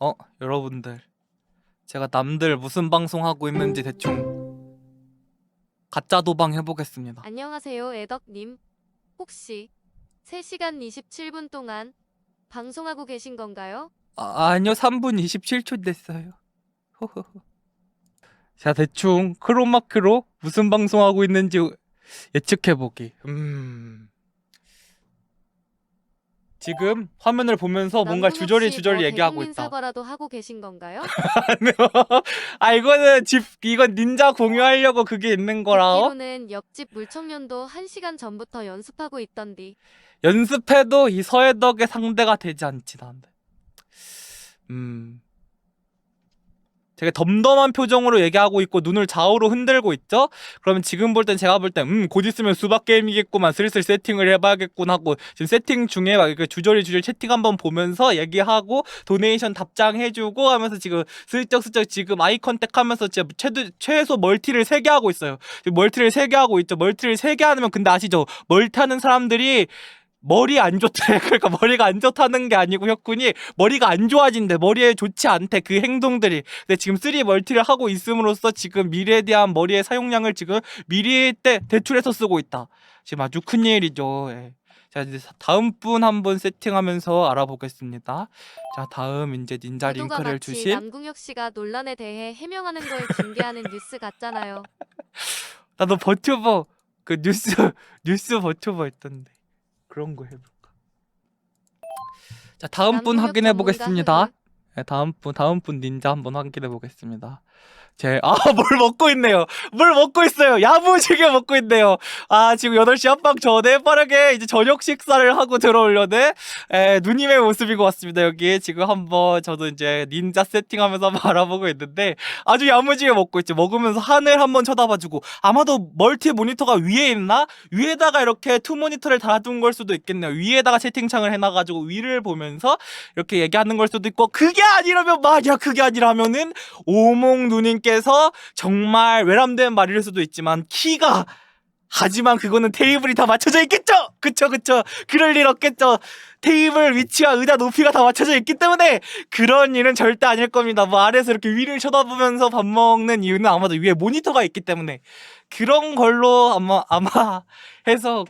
어, 여러분들. 제가 남들 무슨 방송 하고 있는지 대충 가짜 도방 해보겠습니다. 안녕하세요, 애덕님. 혹시 3시간 27분 동안 방송하고 계신 건가요? 아, 아니요, 3분 27초 됐어요. 호호호. 자, 대충 크로마크로 무슨 방송 하고 있는지 예측해보기. 음. 지금 화면을 보면서 뭔가 주저리 씨 주저리 더 얘기하고 있다. 사과라도 하고 계신 건가요? 아, 이거는 집, 이건 닌자 공유하려고 그게 있는 거라오. 듣기로는 옆집 물청년도 1시간 전부터 연습하고 있던디. 연습해도 이 서해덕의 상대가 되지 않지 나한테. 음. 되게 덤덤한 표정으로 얘기하고 있고 눈을 좌우로 흔들고 있죠? 그러면 지금 볼 땐 제가 볼 땐 음, 곧 있으면 수박 게임이겠구만 슬슬 세팅을 해봐야겠군 하고 지금 세팅 중에 막 이렇게 주저리 주저리 채팅 한번 보면서 얘기하고 도네이션 답장해주고 하면서 지금 슬쩍슬쩍 지금 아이 컨택 하면서 진짜 최도, 최소 멀티를 3개 하고 있어요. 멀티를 3개 하고 있죠. 멀티를 3개 하면 근데 아시죠? 멀티 하는 사람들이 머리 안 좋대. 그러니까 머리가 안 좋다는 게 아니고 혁군이 머리가 안 좋아진대. 머리에 좋지 않대. 그 행동들이. 근데 지금 3 멀티를 하고 있음으로써 지금 미래에 대한 머리의 사용량을 지금 미래 때 대출해서 쓰고 있다. 지금 아주 큰 일이죠. 예. 자 이제 다음 분 한번 세팅하면서 알아보겠습니다. 자 다음 이제 닌자 링크를 마치 주신 남궁혁 씨가 논란에 대해 해명하는 걸 중계하는 뉴스 같잖아요. 나도 버튜버 그 뉴스 뉴스 버튜버 했던데 그런 거 해볼까? 자 다음 분 확인해 전문가 보겠습니다. 네, 다음 분 다음 분 닌자 한번 확인해 보겠습니다. 제 아 뭘 먹고 있네요. 뭘 먹고 있어요. 야무지게 먹고 있네요. 아 지금 8시 한방 전에 빠르게 이제 저녁 식사를 하고 들어오려네. 에, 누님의 모습인 것 같습니다. 여기 지금 한번 저도 이제 닌자 세팅하면서 알아보고 있는데 아주 야무지게 먹고 있죠. 먹으면서 하늘 한번 쳐다봐주고 아마도 멀티 모니터가 위에 있나? 위에다가 이렇게 투 모니터를 달아둔 걸 수도 있겠네요. 위에다가 채팅창을 해놔가지고 위를 보면서 이렇게 얘기하는 걸 수도 있고 그게 아니라면 만약 그게 아니라면은 오몽 누님 께서 정말 외람된 말일 수도 있지만 키가 하지만 그거는 테이블이 다 맞춰져 있겠죠? 그쵸 그쵸 그럴 일 없겠죠 테이블 위치와 의자 높이가 다 맞춰져 있기 때문에 그런 일은 절대 아닐 겁니다 뭐 아래에서 이렇게 위를 쳐다보면서 밥 먹는 이유는 아마도 위에 모니터가 있기 때문에 그런 걸로 아마 아마 해석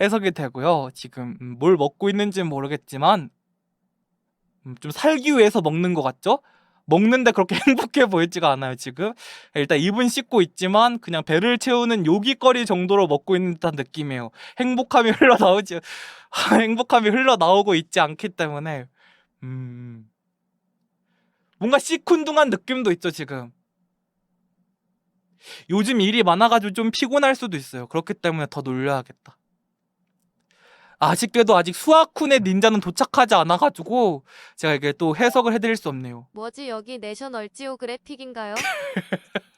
해석이 되고요 지금 음, 뭘 먹고 있는지는 모르겠지만 음, 좀 살기 위해서 먹는 것 같죠? 먹는데 그렇게 행복해 보이지가 않아요 지금. 일단 입은 씻고 있지만 그냥 배를 채우는 요깃거리 정도로 먹고 있는 듯한 느낌이에요. 행복함이 흘러나오지 행복함이 흘러나오고 있지 않기 때문에. 음. 뭔가 시큰둥한 느낌도 있죠 지금. 요즘 일이 많아가지고 좀 피곤할 수도 있어요. 그렇기 때문에 더 놀려야겠다 아쉽게도 아직 수아쿤의 닌자는 도착하지 않아가지고 제가 이게 또 해석을 해드릴 수 없네요 뭐지 여기 내셔널 지오그래픽인가요?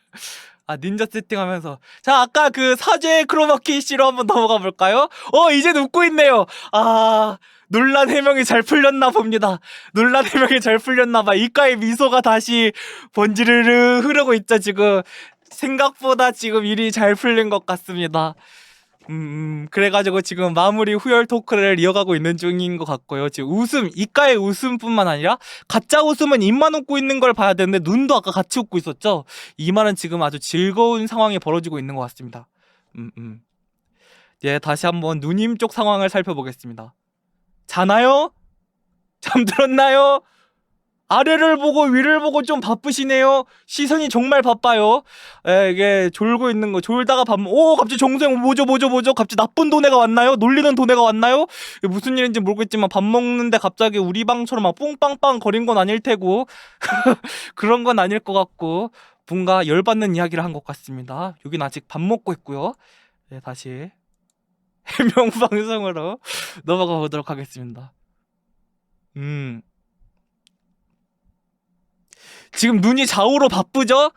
아 닌자 세팅하면서 자 아까 그 사죄 크로마키 씨로 한번 넘어가 볼까요? 어 이제 웃고 있네요. 아 논란 해명이 잘 풀렸나 봅니다. 논란 해명이 잘 풀렸나 봐. 이가에 미소가 다시 번지르르 흐르고 있죠 지금. 생각보다 지금 일이 잘 풀린 것 같습니다. 음, 음, 그래가지고 지금 마무리 후열 토크를 이어가고 있는 중인 것 같고요. 지금 웃음, 이가의 웃음뿐만 아니라 가짜 웃음은 입만 웃고 있는 걸 봐야 되는데 눈도 아까 같이 웃고 있었죠. 이 말은 지금 아주 즐거운 상황이 벌어지고 있는 것 같습니다. 음, 음. 예, 다시 한번 누님 쪽 상황을 살펴보겠습니다. 자나요? 잠들었나요? 아래를 보고 위를 보고 좀 바쁘시네요. 시선이 정말 바빠요. 에, 이게 졸고 있는 거 졸다가 밥, 오 갑자기 정수영 뭐죠 뭐죠 뭐죠 갑자기 나쁜 도네가 왔나요? 놀리는 도네가 왔나요? 무슨 일인지 모르겠지만 밥 먹는데 갑자기 우리 방처럼 막 뽕빵빵 거린 건 아닐 테고 그런 건 아닐 것 같고 뭔가 열받는 이야기를 한 것 같습니다. 여긴 아직 밥 먹고 있고요. 네, 다시 해명 방송으로 넘어가 보도록 하겠습니다. 음. 지금 눈이 좌우로 바쁘죠?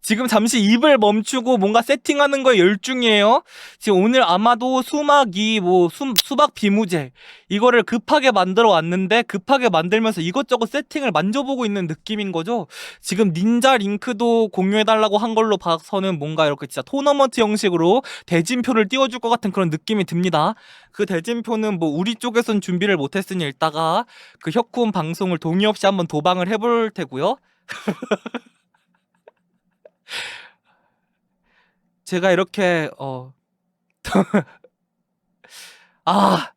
지금 잠시 입을 멈추고 뭔가 세팅하는 거에 열중이에요. 지금 오늘 아마도 수막이 뭐 수, 수박 비무제 이거를 급하게 만들어 왔는데 급하게 만들면서 이것저것 세팅을 만져보고 있는 느낌인 거죠. 지금 닌자 링크도 공유해달라고 한 걸로 봐서는 뭔가 이렇게 진짜 토너먼트 형식으로 대진표를 띄워줄 것 같은 그런 느낌이 듭니다. 그 대진표는 뭐 우리 쪽에선 준비를 못했으니 이따가 그 혁훈 방송을 동의 없이 한번 도방을 해볼 테고요. 제가 이렇게 어 아,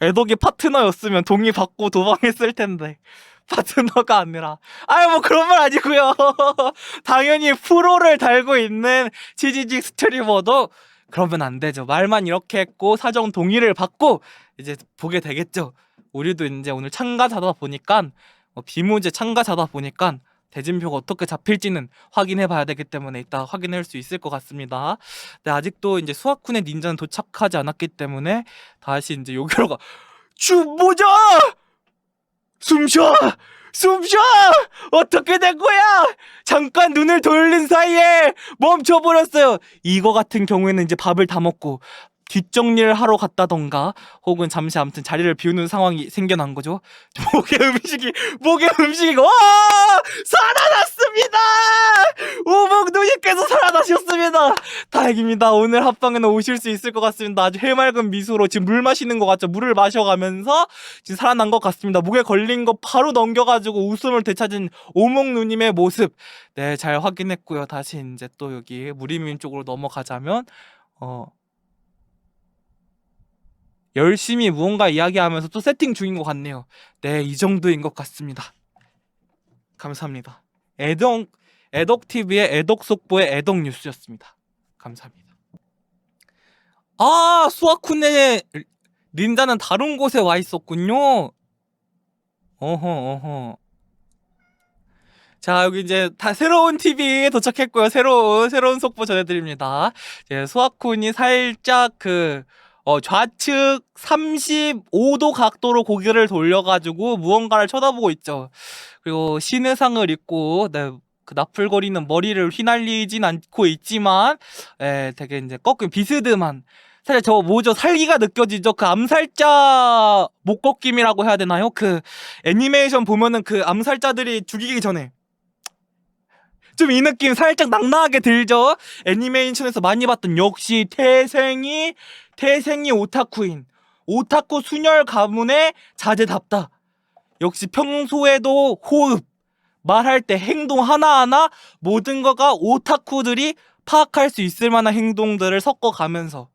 애덕이 파트너였으면 동의 받고 도망했을 텐데. 파트너가 아니라. 아유, 뭐 그런 말 아니고요 당연히 프로를 달고 있는 치지직 스트리머도 그러면 안 되죠. 말만 이렇게 했고, 사정 동의를 받고, 이제 보게 되겠죠. 우리도 이제 오늘 참가자다 보니까, 어, 비무제 참가자다 보니까, 대진표가 어떻게 잡힐지는 확인해 봐야 되기 때문에 이따 확인할 수 있을 것 같습니다. 근데 아직도 이제 수학군의 닌자는 도착하지 않았기 때문에 다시 이제 여기로 가. 주보자! 숨쉬어! 숨쉬어! 어떻게 된 거야? 잠깐 눈을 돌린 사이에 멈춰버렸어요. 이거 같은 경우에는 이제 밥을 다 먹고 뒷정리를 하러 갔다던가 혹은 잠시 아무튼 자리를 비우는 상황이 생겨난 거죠. 목에 음식이 목에 음식이 와 살아났습니다. 오목 누님께서 살아나셨습니다. 다행입니다. 오늘 합방에는 오실 수 있을 것 같습니다. 아주 해맑은 미소로 지금 물 마시는 것 같죠. 물을 마셔가면서 지금 살아난 것 같습니다. 목에 걸린 거 바로 넘겨가지고 웃음을 되찾은 오목 누님의 모습 네 잘 확인했고요. 다시 이제 또 여기 무리민 쪽으로 넘어가자면 어. 열심히 무언가 이야기하면서 또 세팅 중인 것 같네요. 네, 이 정도인 것 같습니다. 감사합니다. 애덕 애덕 TV의 애덕 속보의 애덕 뉴스였습니다. 감사합니다. 아, 수아쿤의 닌자는 다른 곳에 와 있었군요. 어허, 어허. 자, 여기 이제 다 새로운 TV 도착했고요. 새로운, 새로운 속보 전해드립니다. 이제 수아쿤이 살짝 그, 어, 좌측 35도 각도로 고개를 돌려가지고 무언가를 쳐다보고 있죠. 그리고 신의상을 입고, 네, 그 나풀거리는 머리를 휘날리진 않고 있지만, 예, 되게 이제 꺾인 비스듬한, 사실 저 뭐죠? 살기가 느껴지죠? 그 암살자 목꺾임이라고 해야 되나요? 그 애니메이션 보면은 그 암살자들이 죽이기 전에 좀 이 느낌 살짝 낭낭하게 들죠? 애니메이션에서 많이 봤던 역시 태생이 태생이 오타쿠인 오타쿠 순혈 가문의 자제답다. 역시 평소에도 호흡 말할 때 행동 하나하나 모든 거가 오타쿠들이 파악할 수 있을 만한 행동들을 섞어가면서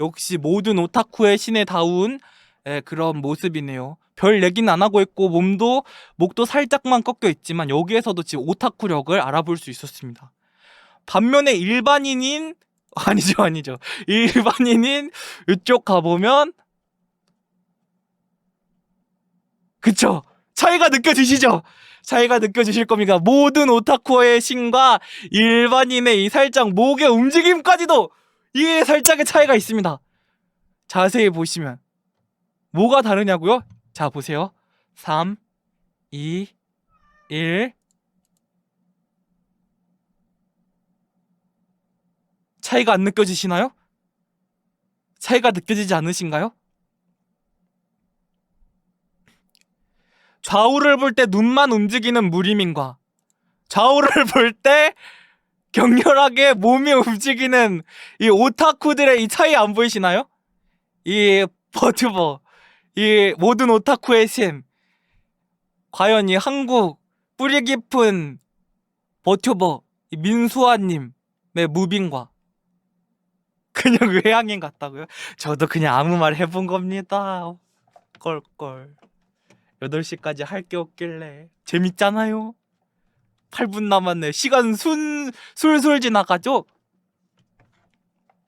역시 모든 오타쿠의 신에 다운 예, 그런 모습이네요. 별 얘기는 안 하고 있고 몸도 목도 살짝만 꺾여 있지만 여기에서도 지금 오타쿠력을 알아볼 수 있었습니다. 반면에 일반인인 아니죠 아니죠 일반인인 이쪽 가보면 그쵸 차이가 느껴지시죠? 차이가 느껴지실 겁니다. 모든 오타쿠의 신과 일반인의 이 살짝 목의 움직임까지도 이게 살짝의 차이가 있습니다. 자세히 보시면 뭐가 다르냐고요? 자 보세요. 3, 2, 1 차이가 안 느껴지시나요? 차이가 느껴지지 않으신가요? 좌우를 볼 때 눈만 움직이는 무리민과 좌우를 볼 때 격렬하게 몸이 움직이는 이 오타쿠들의 이 차이 안 보이시나요? 이 버튜버, 이 모든 오타쿠의 신, 과연 이 한국 뿌리 깊은 버튜버 이 민수아님의 무빙과 그냥 외향인 같다고요? 저도 그냥 아무 말 해본 겁니다. 껄껄. 8시까지 할 게 없길래 재밌잖아요. 8분 남았네. 시간 순 술술 지나가죠?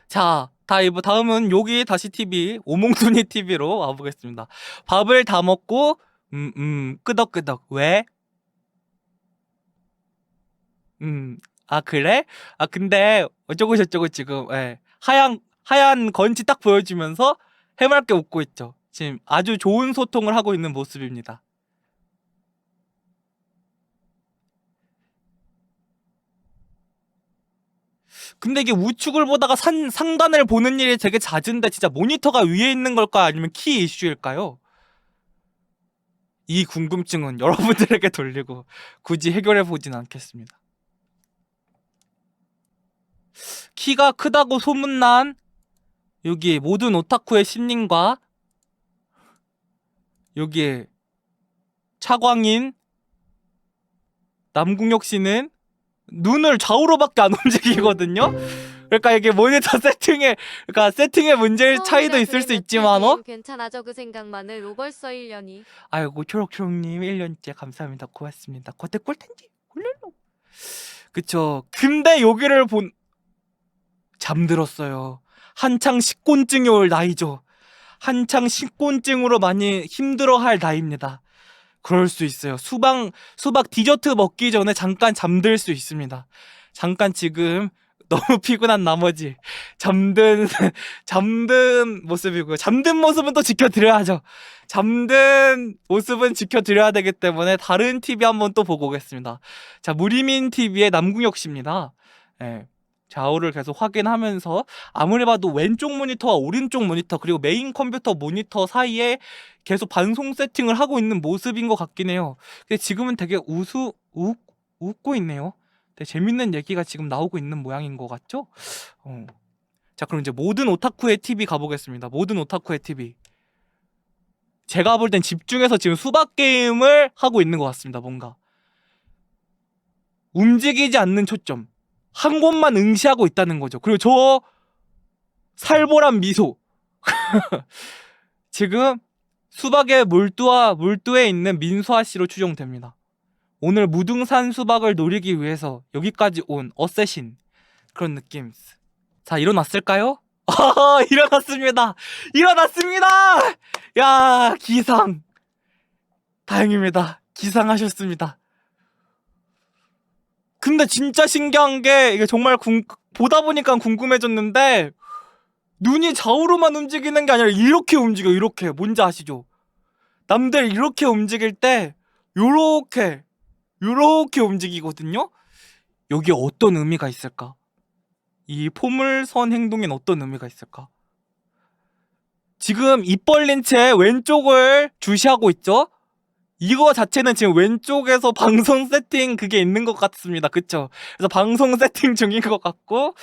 자, 다이브 다음은 여기 다시 TV 오몽순이 TV로 와보겠습니다. 밥을 다 먹고 음, 음, 끄덕끄덕. 왜? 음, 아, 그래? 아, 근데 어쩌고 저쩌고 지금, 예. 하얀, 하얀 건치 딱 보여주면서 해맑게 웃고 있죠. 지금 아주 좋은 소통을 하고 있는 모습입니다. 근데 이게 우측을 보다가 산, 상단을 보는 일이 되게 잦은데 진짜 모니터가 위에 있는 걸까요? 아니면 키 이슈일까요? 이 궁금증은 여러분들에게 돌리고 굳이 해결해 보진 않겠습니다. 키가 크다고 소문난 여기 모든 오타쿠의 신님과 여기에 차광인 남궁혁 씨는 눈을 좌우로밖에 안 움직이거든요. 그러니까 이게 모니터 세팅에 그러니까 세팅의 문제일 차이도 있을 수 있지만 어 괜찮아져 그 생각만을. 오 벌써 1년이 아이고 초록초록님 1년째 감사합니다. 고맙습니다. 겉에 꿀텐지? 꿀릴로. 그쵸. 근데 여기를 본 잠들었어요. 한창 식곤증이 올 나이죠. 한창 식곤증으로 많이 힘들어할 나이입니다 그럴 수 있어요 수박 수박 디저트 먹기 전에 잠깐 잠들 수 있습니다 잠깐 지금 너무 피곤한 나머지 잠든 잠든 모습이고요 잠든 모습은 또 지켜드려야죠 잠든 모습은 지켜드려야 되기 때문에 다른 TV 한번 또 보고 오겠습니다. 자, 무리민 TV의 남궁혁 씨입니다. 예. 좌우를 계속 확인하면서 아무리 봐도 왼쪽 모니터와 오른쪽 모니터 그리고 메인 컴퓨터 모니터 사이에 계속 반송 세팅을 하고 있는 모습인 것 같긴 해요. 근데 지금은 되게 우수 웃, 웃고 있네요. 되게 재밌는 얘기가 지금 나오고 있는 모양인 것 같죠? 어. 자, 그럼 이제 모든 오타쿠의 TV 가보겠습니다. 모든 오타쿠의 TV. 제가 볼 땐 집중해서 지금 수박 게임을 하고 있는 것 같습니다. 뭔가 움직이지 않는 초점 한 곳만 응시하고 있다는 거죠. 그리고 저 살벌한 미소 지금 수박의 몰두와 몰두에 있는 민수아 씨로 추정됩니다. 오늘 무등산 수박을 노리기 위해서 여기까지 온 어쌔신 그런 느낌. 자 일어났을까요? 아, 일어났습니다. 일어났습니다. 야, 기상. 다행입니다. 기상하셨습니다. 근데 진짜 신기한 게 이게 정말 궁, 보다 보니까 궁금해졌는데 눈이 좌우로만 움직이는 게 아니라 이렇게 움직여 이렇게 뭔지 아시죠? 남들 이렇게 움직일 때 요렇게 요렇게 움직이거든요. 여기 어떤 의미가 있을까? 이 포물선 행동엔 어떤 의미가 있을까? 지금 입 벌린 채 왼쪽을 주시하고 있죠? 이거 자체는 지금 왼쪽에서 방송 세팅 그게 있는 것 같습니다. 그쵸? 그래서 방송 세팅 중인 것 같고,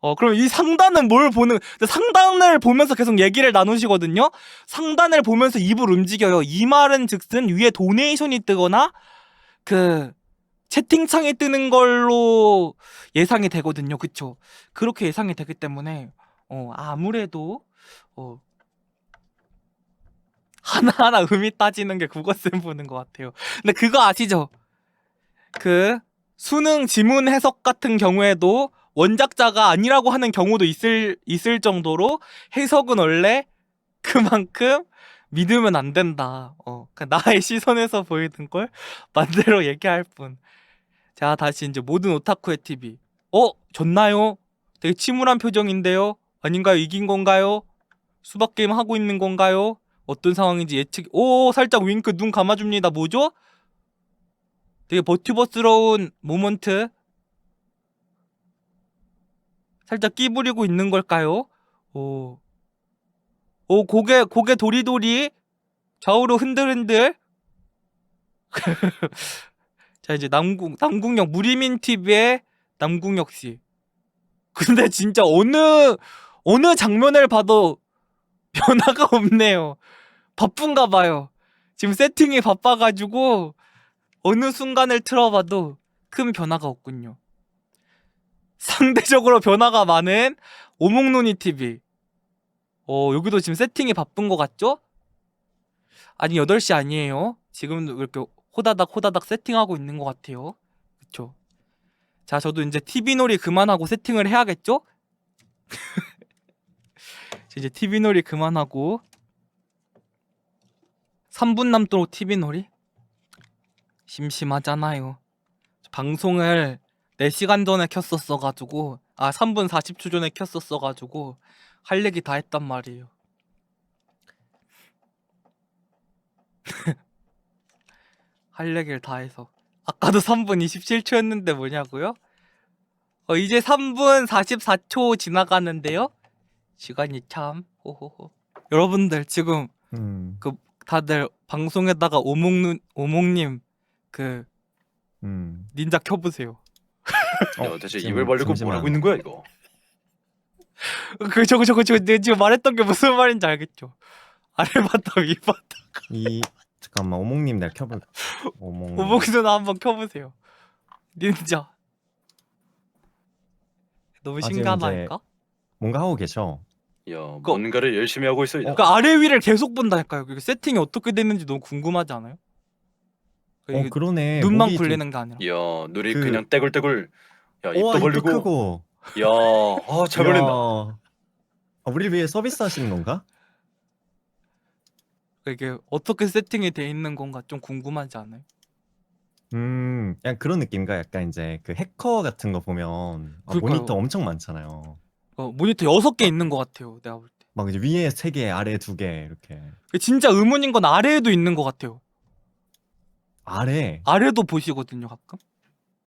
어, 그럼 이 상단은 뭘 보는, 상단을 보면서 계속 얘기를 나누시거든요? 상단을 보면서 입을 움직여요. 이 말은 즉슨 위에 도네이션이 뜨거나, 그, 채팅창이 뜨는 걸로 예상이 되거든요. 그쵸? 그렇게 예상이 되기 때문에, 어, 아무래도, 어, 하나하나 의미 따지는 게 국어 쌤 보는 것 같아요. 근데 그거 아시죠? 그 수능 지문 해석 같은 경우에도 원작자가 아니라고 하는 경우도 있을 있을 정도로 해석은 원래 그만큼 믿으면 안 된다. 어, 그 나의 시선에서 보이는 걸 반대로 얘기할 뿐. 자, 다시 이제 모든 오타쿠의 TV. 어, 졌나요? 되게 침울한 표정인데요. 아닌가요? 이긴 건가요? 수박 게임 하고 있는 건가요? 어떤 상황인지 예측. 오, 살짝 윙크 눈 감아줍니다. 뭐죠? 되게 버튜버스러운 모먼트. 살짝 끼부리고 있는 걸까요? 오. 오, 고개, 고개 도리도리. 좌우로 흔들흔들. 자, 이제 남궁, 남궁역, 무리민 TV의 남궁역 씨. 근데 진짜 어느, 어느 장면을 봐도 변화가 없네요. 바쁜가 봐요. 지금 세팅이 바빠가지고 어느 순간을 틀어봐도 큰 변화가 없군요. 상대적으로 변화가 많은 오목눈이 TV. 어, 여기도 지금 세팅이 바쁜 것 같죠? 아니, 8시 아니에요. 지금 이렇게 호다닥 호다닥 세팅하고 있는 것 같아요. 그쵸? 자, 저도 이제 TV 놀이 그만하고 세팅을 해야겠죠? 이제 TV 놀이 그만하고 3분 남도록 TV 놀이? 심심하잖아요. 방송을 4시간 전에 켰었어가지고 아 3분 40초 전에 켰었어가지고 할 얘기 다 했단 말이에요. 할 얘기를 다 해서 아까도 3분 27초였는데 뭐냐고요? 어, 이제 3분 44초 지나가는데요. 시간이 참 호호호. 여러분들 지금 음, 다들 방송에다가 오목눈 오목님 그 음. 닌자 켜보세요. 어, 야, 대체 지금 입을 벌리고 잠시만. 하고 있는 거야 이거? 그 저거 저거 저거 내가 지금 말했던 게 무슨 말인지 알겠죠? 아래 봤다 위 봤다. 이 잠깐만 오목님 내가 켜볼. 오목. 오목 누나 한번 켜보세요. 닌자. 너무 아, 신기하다니까? 뭔가 하고 계셔. 야 뭔가를 열심히 하고 있어. 야. 그 아래 위를 계속 본다니까요. 그 세팅이 어떻게 됐는지 너무 궁금하지 않아요? 그어 이게 그러네. 눈만 목이 굴리는 게 아니라. 야 눈이 그- 그... 냥 떼굴떼굴. 야 입도 우와, 벌리고. 크고. 야 아 잘 벌린다. 이야. 아, 우리 위해 서비스 하시는 건가? 이게 어떻게 세팅이 돼 있는 건가 좀 궁금하지 않아요? 음, 약간 그런 느낌인가? 약간 이제 그 해커 같은 거 보면 아, 그러니까요. 모니터 엄청 많잖아요. 어, 모니터 여섯 개 있는 것 같아요. 내가 볼 때. 막 이제 위에 세 개, 아래 두 개 이렇게. 그 진짜 의문인 건 아래에도 있는 것 같아요. 아래. 아래도 보시거든요 가끔.